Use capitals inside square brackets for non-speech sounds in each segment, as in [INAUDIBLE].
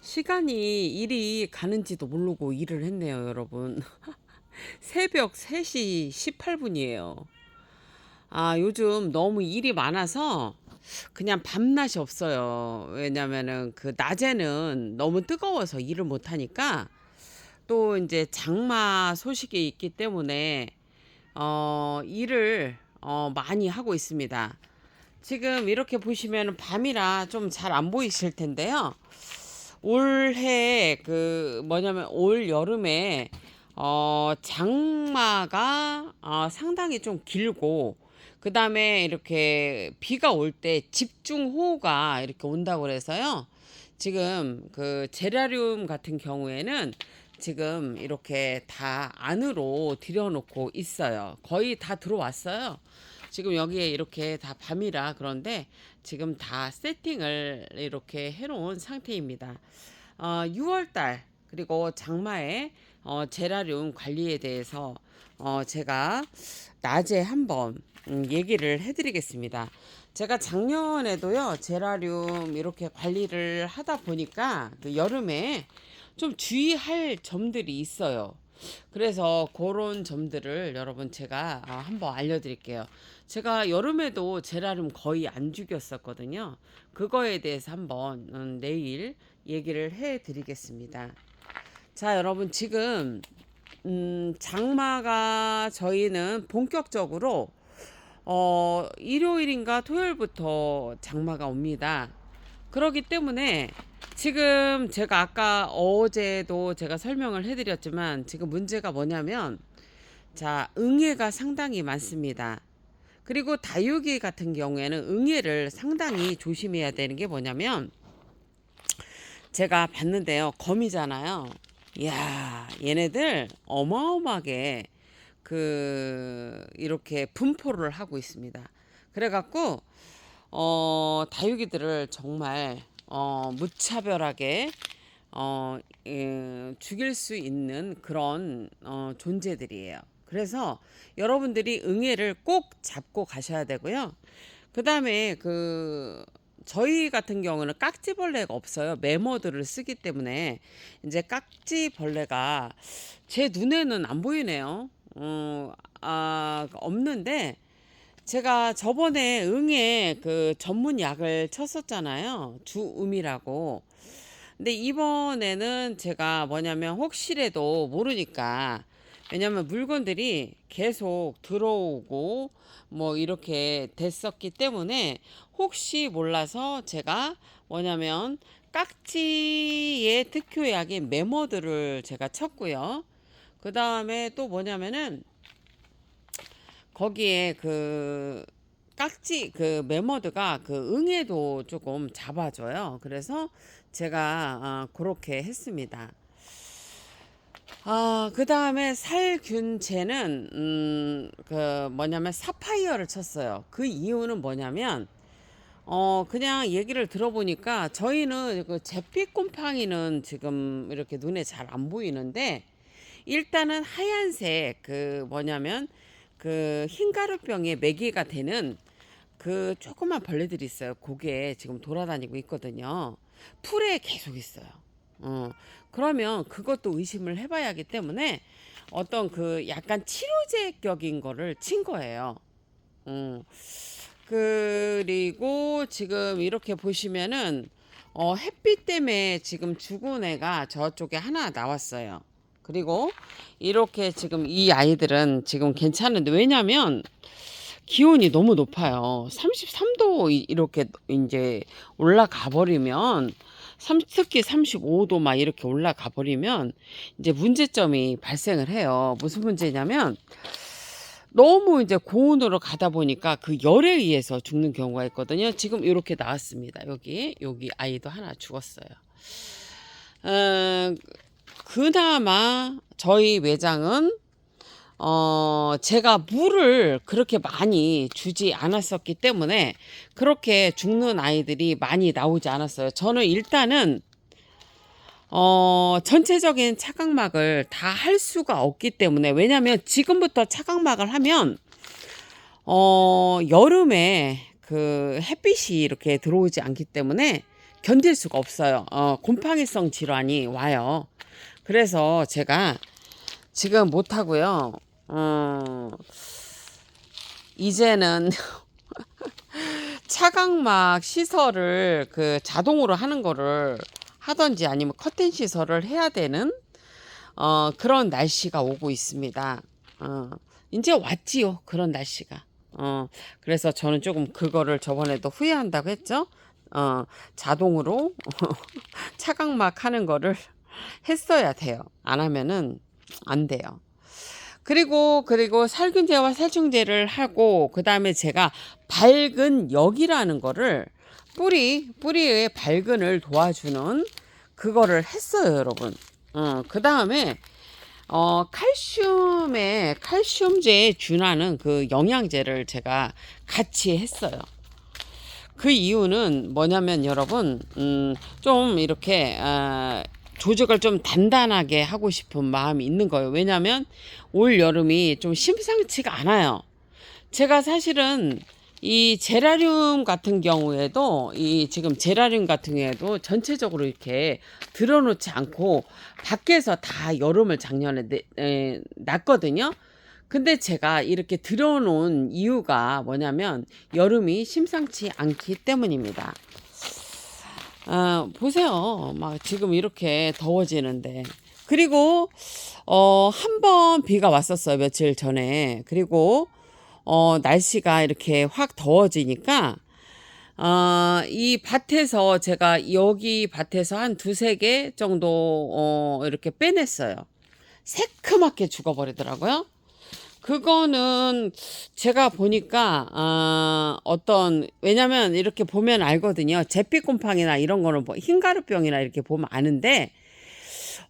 시간이 일이 가는지도 모르고 일을 했네요, 여러분. [LAUGHS] 새벽 3시 18분이에요. 아, 요즘 너무 일이 많아서 그냥 밤낮이 없어요. 왜냐면은 그 낮에는 너무 뜨거워서 일을 못 하니까 또 이제 장마 소식이 있기 때문에 어, 일을 어, 많이 하고 있습니다. 지금 이렇게 보시면 밤이라 좀 잘 안 보이실 텐데요. 올해 그 뭐냐면 올 여름에 어 장마가 어 상당히 좀 길고 그 다음에 이렇게 비가 올 때 집중호우가 이렇게 온다고 그래서요. 지금 그 제라늄 같은 경우에는 지금 이렇게 다 안으로 들여놓고 있어요. 거의 다 들어왔어요. 지금 여기에 이렇게 다 밤이라 그런데 지금 다 세팅을 이렇게 해놓은 상태입니다. 어, 6월달 그리고 장마에 어, 제라늄 관리에 대해서 어, 제가 낮에 한번 음, 얘기를 해드리겠습니다. 제가 작년에도요 제라늄 이렇게 관리를 하다 보니까 그 여름에 좀 주의할 점들이 있어요. 그래서 그런 점들을 여러분 제가 아, 한번 알려드릴게요. 제가 여름에도 제라늄 거의 안 죽였었거든요. 그거에 대해서 한번 음, 내일 얘기를 해 드리겠습니다. 자, 여러분 지금 음, 장마가 저희는 본격적으로 어, 일요일인가 토요일부터 장마가 옵니다. 그렇기 때문에 지금 제가 아까 어제도 제가 설명을 해드렸지만 지금 문제가 뭐냐면 자, 응애가 상당히 많습니다. 그리고 다육이 같은 경우에는 응애를 상당히 조심해야 되는 게 뭐냐면 제가 봤는데요. 거미잖아요. 이야, 얘네들 어마어마하게 그 이렇게 분포를 하고 있습니다. 그래갖고 어 다육이들을 정말 어 무차별하게 어 예, 죽일 수 있는 그런 어 존재들이에요. 그래서 여러분들이 응애를 꼭 잡고 가셔야 되고요. 그 다음에 그 저희 같은 경우는 깍지벌레가 없어요. 메모드를 쓰기 때문에 이제 깍지벌레가 제 눈에는 안 보이네요. 어, 아, 없는데 제가 저번에 응애 그 전문 약을 쳤었잖아요. 주음이라고. 근데 이번에는 제가 뭐냐면 혹시라도 모르니까 왜냐면 물건들이 계속 들어오고 뭐 이렇게 됐었기 때문에 혹시 몰라서 제가 뭐냐면 깍지의 특효약인 메모드를 제가 쳤고요. 그 다음에 또 뭐냐면은 거기에 그 깍지 그 메모드가 그 응애도 조금 잡아줘요. 그래서 제가 아, 그렇게 했습니다. 아, 그 다음에 살균제는, 음, 그, 뭐냐면 사파이어를 쳤어요. 그 이유는 뭐냐면, 어, 그냥 얘기를 들어보니까 저희는 그 잿빛 곰팡이는 지금 이렇게 눈에 잘 안 보이는데, 일단은 하얀색 그 뭐냐면 그 흰가루병에 매개가 되는 그 조그만 벌레들이 있어요. 고개 지금 돌아다니고 있거든요. 풀에 계속 있어요. 어, 그러면 그것도 의심을 해봐야 하기 때문에 어떤 그 약간 치료제격인 거를 친 거예요. 어, 그리고 지금 이렇게 보시면은 어, 햇빛 때문에 지금 죽은 애가 저쪽에 하나 나왔어요. 그리고 이렇게 지금 이 아이들은 지금 괜찮은데 왜냐면 기온이 너무 높아요. 33도 이- 이렇게 이제 올라가 버리면 3, 특히 35도 막 이렇게 올라가 버리면 이제 문제점이 발생을 해요. 무슨 문제냐면 너무 이제 고온으로 가다 보니까 그 열에 의해서 죽는 경우가 있거든요. 지금 이렇게 나왔습니다. 여기 여기 아이도 하나 죽었어요. 어, 그나마 저희 매장은 어, 제가 물을 그렇게 많이 주지 않았었기 때문에 그렇게 죽는 아이들이 많이 나오지 않았어요. 저는 일단은 어, 전체적인 차각막을 다 할 수가 없기 때문에 왜냐면 지금부터 차각막을 하면 어, 여름에 그 햇빛이 이렇게 들어오지 않기 때문에 견딜 수가 없어요. 어, 곰팡이성 질환이 와요. 그래서 제가 지금 못 하고요. 어, 이제는 [LAUGHS] 차각막 시설을 그 자동으로 하는 거를 하던지 아니면 커튼 시설을 해야 되는 어, 그런 날씨가 오고 있습니다. 어, 이제 왔지요. 그런 날씨가. 어, 그래서 저는 조금 그거를 저번에도 후회한다고 했죠. 어, 자동으로 [LAUGHS] 차각막 하는 거를 [LAUGHS] 했어야 돼요. 안 하면은 안 돼요. 그리고 그리고 살균제와 살충제를 하고 그다음에 제가 밝은 역이라는 거를 뿌리 뿌리의 밝은을 도와주는 그거를 했어요, 여러분. 어, 그다음에 어, 칼슘에 칼슘제에 준하는 그 영양제를 제가 같이 했어요. 그 이유는 뭐냐면 여러분, 음, 좀 이렇게 아, 조직을 좀 단단하게 하고 싶은 마음이 있는 거예요. 왜냐하면 올 여름이 좀 심상치가 않아요. 제가 사실은 이 제라늄 같은 경우에도 이 지금 제라늄 같은 경우에도 전체적으로 이렇게 들어놓지 않고 밖에서 다 여름을 작년에 났거든요. 근데 제가 이렇게 들어놓은 이유가 뭐냐면 여름이 심상치 않기 때문입니다. 아, 보세요. 막 지금 이렇게 더워지는데. 그리고 어, 한 번 비가 왔었어요. 며칠 전에. 그리고 어, 날씨가 이렇게 확 더워지니까 어, 이 밭에서 제가 여기 밭에서 한 두세 개 정도 어, 이렇게 빼냈어요. 새크맣게 죽어버리더라고요. 그거는 제가 보니까 아, 어떤 왜냐면 이렇게 보면 알거든요. 잿빛곰팡이나 이런 거는 뭐 흰가루병이나 이렇게 보면 아는데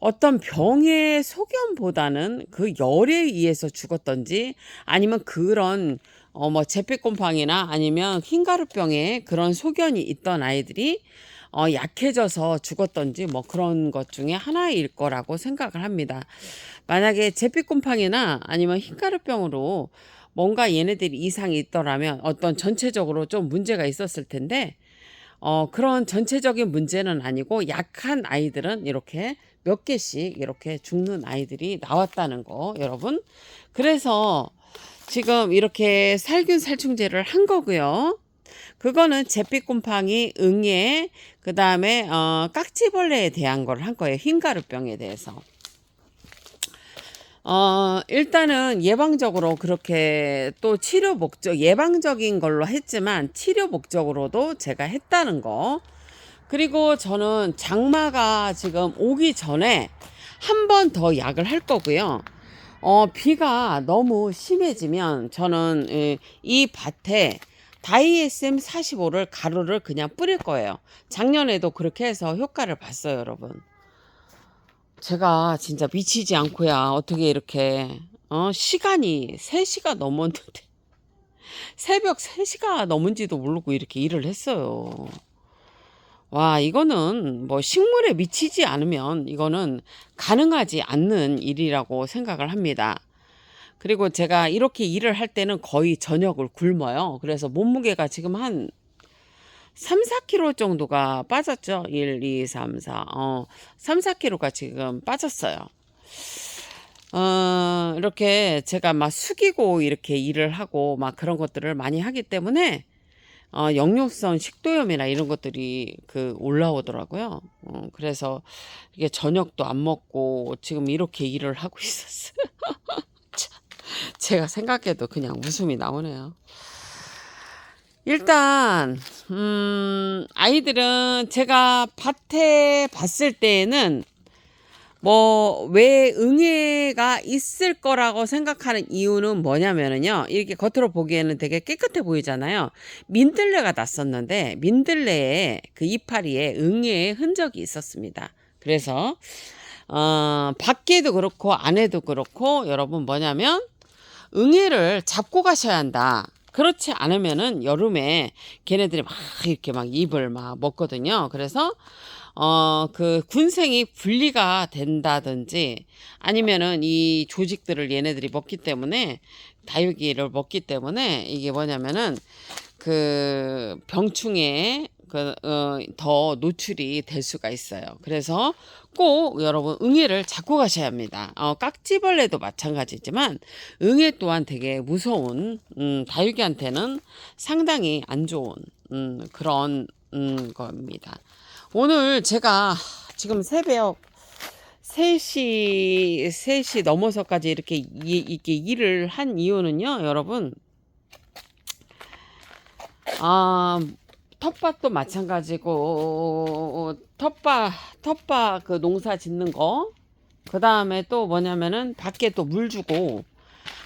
어떤 병의 소견보다는 그 열에 의해서 죽었던지 아니면 그런 어뭐 잿빛곰팡이나 아니면 흰가루병에 그런 소견이 있던 아이들이 어 약해져서 죽었던지 뭐 그런 것 중에 하나일 거라고 생각을 합니다. 만약에 잿빛곰팡이나 아니면 흰가루병으로 뭔가 얘네들이 이상이 있더라면 어떤 전체적으로 좀 문제가 있었을 텐데 어, 그런 전체적인 문제는 아니고 약한 아이들은 이렇게 몇 개씩 이렇게 죽는 아이들이 나왔다는 거 여러분 그래서 지금 이렇게 살균 살충제를 한 거고요 그거는 잿빛곰팡이 응애 그 다음에 어, 깍지벌레에 대한 걸 한 거예요 흰가루병에 대해서 어, 일단은 예방적으로 그렇게 또 치료 목적, 예방적인 걸로 했지만 치료 목적으로도 제가 했다는 거. 그리고 저는 장마가 지금 오기 전에 한 번 더 약을 할 거고요. 어, 비가 너무 심해지면 저는 이, 이 밭에 다이에스엠 45를 가루를 그냥 뿌릴 거예요. 작년에도 그렇게 해서 효과를 봤어요, 여러분. 제가 진짜 미치지 않고야 어떻게 이렇게 어 시간이 3시가 넘었는데 [LAUGHS] 새벽 3시가 넘은지도 모르고 이렇게 일을 했어요. 와, 이거는 뭐 식물에 미치지 않으면 이거는 가능하지 않는 일이라고 생각을 합니다. 그리고 제가 이렇게 일을 할 때는 거의 저녁을 굶어요. 그래서 몸무게가 지금 한 3, 4kg 정도가 빠졌죠. 1, 2, 3, 4. 어, 3, 4kg가 지금 빠졌어요. 어, 이렇게 제가 막 숙이고 이렇게 일을 하고 막 그런 것들을 많이 하기 때문에 어, 역류성 식도염이나 이런 것들이 그 올라오더라고요. 어, 그래서 이게 저녁도 안 먹고 지금 이렇게 일을 하고 [LAUGHS] 있었어요. [LAUGHS] 제가 생각해도 그냥 웃음이 나오네요. 일단 음, 아이들은 제가 밭에 봤을 때에는 뭐 왜 응애가 있을 거라고 생각하는 이유는 뭐냐면은요. 이렇게 겉으로 보기에는 되게 깨끗해 보이잖아요. 민들레가 났었는데 민들레에 그 이파리에 응애의 흔적이 있었습니다. 그래서 어, 밖에도 그렇고 안에도 그렇고 여러분 뭐냐면 응애를 잡고 가셔야 한다. 그렇지 않으면은 여름에 걔네들이 막 이렇게 막 잎을 막 먹거든요. 그래서 어, 그 군생이 분리가 된다든지 아니면은 이 조직들을 얘네들이 먹기 때문에 다육이를 먹기 때문에 이게 뭐냐면은 그 병충해 그, 어, 더 노출이 될 수가 있어요. 그래서 꼭 여러분 응애를 잡고 가셔야 합니다. 어, 깍지벌레도 마찬가지지만 응애 또한 되게 무서운 음, 다육이한테는 상당히 안 좋은 음, 그런 음, 겁니다. 오늘 제가 지금 새벽 3시, 3시 넘어서까지 이렇게, 이, 이렇게 일을 한 이유는요, 여러분. 아, 텃밭도 마찬가지고, 텃밭, 텃밭 그 농사 짓는 거. 그 다음에 또 뭐냐면은 밖에 또 물 주고,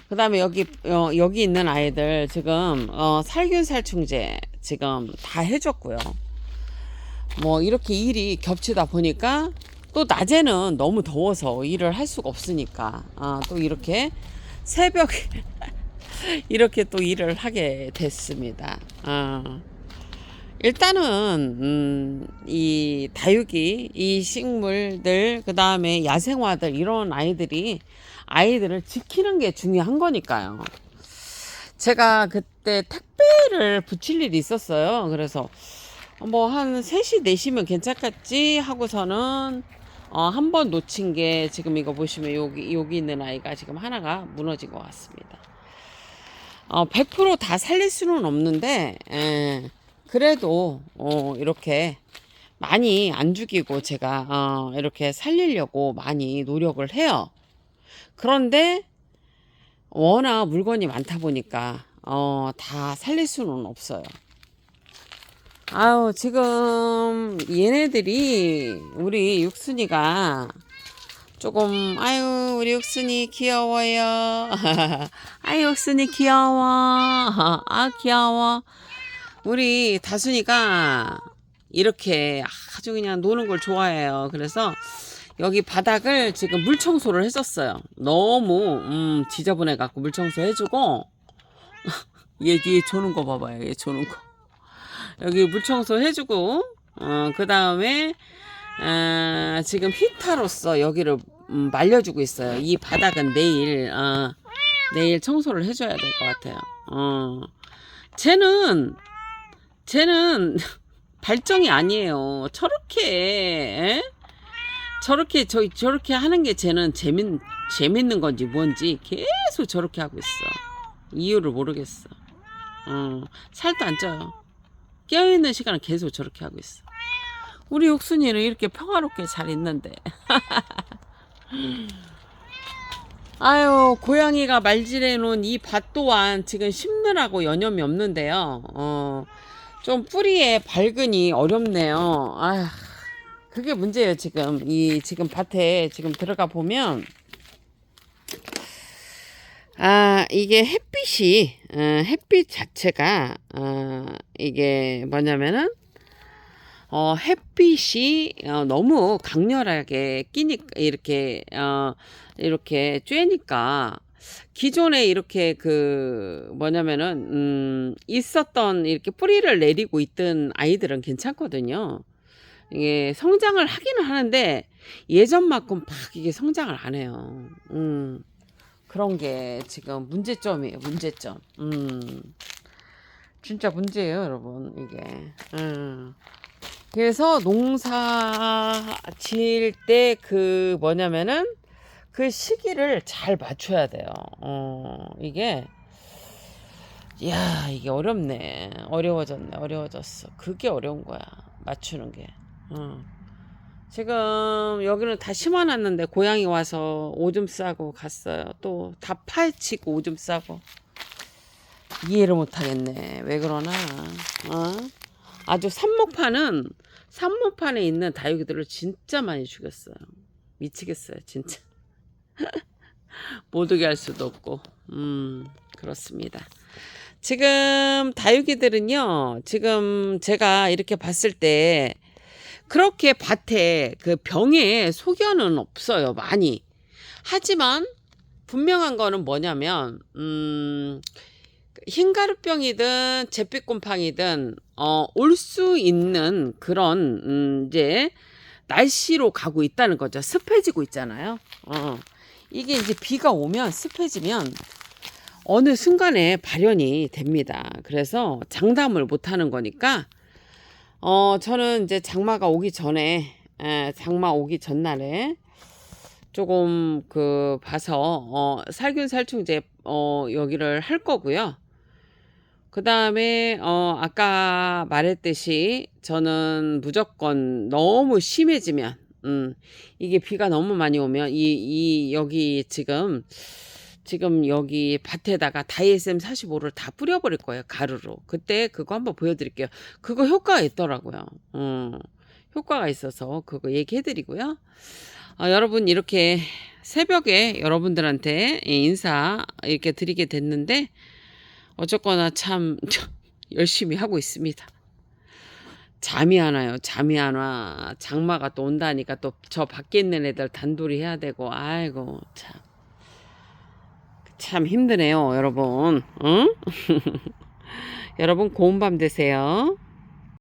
그 다음에 여기, 어, 여기 있는 아이들 지금, 어, 살균 살충제 지금 다 해줬고요. 뭐 이렇게 일이 겹치다 보니까 또 낮에는 너무 더워서 일을 할 수가 없으니까 아, 또 이렇게 새벽에 [LAUGHS] 이렇게 또 일을 하게 됐습니다. 아, 일단은 음, 이 다육이, 이 식물들, 그 다음에 야생화들 이런 아이들이 아이들을 지키는 게 중요한 거니까요. 제가 그때 택배를 붙일 일이 있었어요. 그래서 뭐 한 3시, 4시면 괜찮겠지 하고서는 어, 한 번 놓친 게 지금 이거 보시면 여기, 여기 있는 아이가 지금 하나가 무너진 것 같습니다. 어, 100%다 살릴 수는 없는데, 에, 그래도, 어, 이렇게 많이 안 죽이고 제가, 어, 이렇게 살리려고 많이 노력을 해요. 그런데, 워낙 물건이 많다 보니까, 어, 다 살릴 수는 없어요. 아유, 지금 얘네들이 우리 육순이가 조금 아유, 우리 육순이 귀여워요. [LAUGHS] 아유, 육순이 귀여워. [LAUGHS] 아, 귀여워. 우리 다순이가 이렇게 아주 그냥 노는 걸 좋아해요. 그래서 여기 바닥을 지금 물 청소를 했었어요. 너무 음, 지저분해 갖고 물 청소 해주고 [LAUGHS] 얘 뒤에 조는 거 봐봐요. 얘 조는 거. 여기 물 청소 해주고 어, 그 다음에 아, 지금 히타로서 여기를 음, 말려주고 있어요. 이 바닥은 내일 어, 내일 청소를 해줘야 될 것 같아요. 어, 쟤는 쟤는 [LAUGHS] 발정이 아니에요. 저렇게 에? 저렇게 저 저렇게 하는 게 쟤는 재밌 재밌는 건지 뭔지 계속 저렇게 하고 있어. 이유를 모르겠어. 어, 살도 안 쪄요. 깨어 있는 시간은 계속 저렇게 하고 있어. 우리 옥순이는 이렇게 평화롭게 잘 있는데. [LAUGHS] 아유, 고양이가 말질해 놓은 이 밭 또한 지금 심느라고 여념이 없는데요. 어, 좀 뿌리에 발근이 어렵네요. 아, 그게 문제예요, 지금. 이, 지금 밭에 지금 들어가 보면, 아, 이게 햇빛이, 어, 햇빛 자체가, 어, 이게 뭐냐면은, 어, 햇빛이 어, 너무 강렬하게 끼니까, 이렇게, 어, 이렇게 쬐니까, 기존에 이렇게 그, 뭐냐면은, 음, 있었던 이렇게 뿌리를 내리고 있던 아이들은 괜찮거든요. 이게 성장을 하기는 하는데, 예전만큼 막 이게 성장을 안 해요. 음. 그런 게 지금 문제점이에요. 문제점. 음. 진짜 문제예요, 여러분. 이게. 음. 그래서 농사 지을 때 그 뭐냐면은 그 시기를 잘 맞춰야 돼요. 어, 이게 야, 이게 어렵네. 어려워졌네. 어려워졌어. 그게 어려운 거야. 맞추는 게. 어. 지금 여기는 다 심어놨는데 고양이 와서 오줌 싸고 갔어요. 또 다 파헤치고 오줌 싸고 이해를 못하겠네. 왜 그러나? 어? 아주 삽목판은 삽목판에 있는 다육이들을 진짜 많이 죽였어요. 미치겠어요, 진짜. [LAUGHS] 못 오게 할 수도 없고, 음 그렇습니다. 지금 다육이들은요, 지금 제가 이렇게 봤을 때 그렇게 밭에 그 병에 소견은 없어요. 많이. 하지만 분명한 거는 뭐냐면 음 흰가루병이든 잿빛곰팡이든 어, 올 수 있는 그런 음, 이제 날씨로 가고 있다는 거죠. 습해지고 있잖아요. 어. 이게 이제 비가 오면 습해지면 어느 순간에 발현이 됩니다. 그래서 장담을 못 하는 거니까 어, 저는 이제 장마가 오기 전에, 에, 장마 오기 전날에 조금 그 봐서, 어, 살균 살충제, 어, 여기를 할 거고요. 그 다음에, 어, 아까 말했듯이 저는 무조건 너무 심해지면, 음, 이게 비가 너무 많이 오면, 이, 이, 여기 지금, 지금 여기 밭에다가 다이에스엠 45를 다 뿌려버릴 거예요, 가루로. 그때 그거 한번 보여드릴게요. 그거 효과가 있더라고요. 음, 효과가 있어서 그거 얘기해드리고요. 아, 여러분, 이렇게 새벽에 여러분들한테 인사 이렇게 드리게 됐는데, 어쨌거나 참 [LAUGHS] 열심히 하고 있습니다. 잠이 안 와요. 잠이 안 와. 장마가 또 온다니까 또 저 밖에 있는 애들 단돌이 해야 되고, 아이고, 참. 참 힘드네요, 여러분. 응? [LAUGHS] 여러분, 고운 밤 되세요.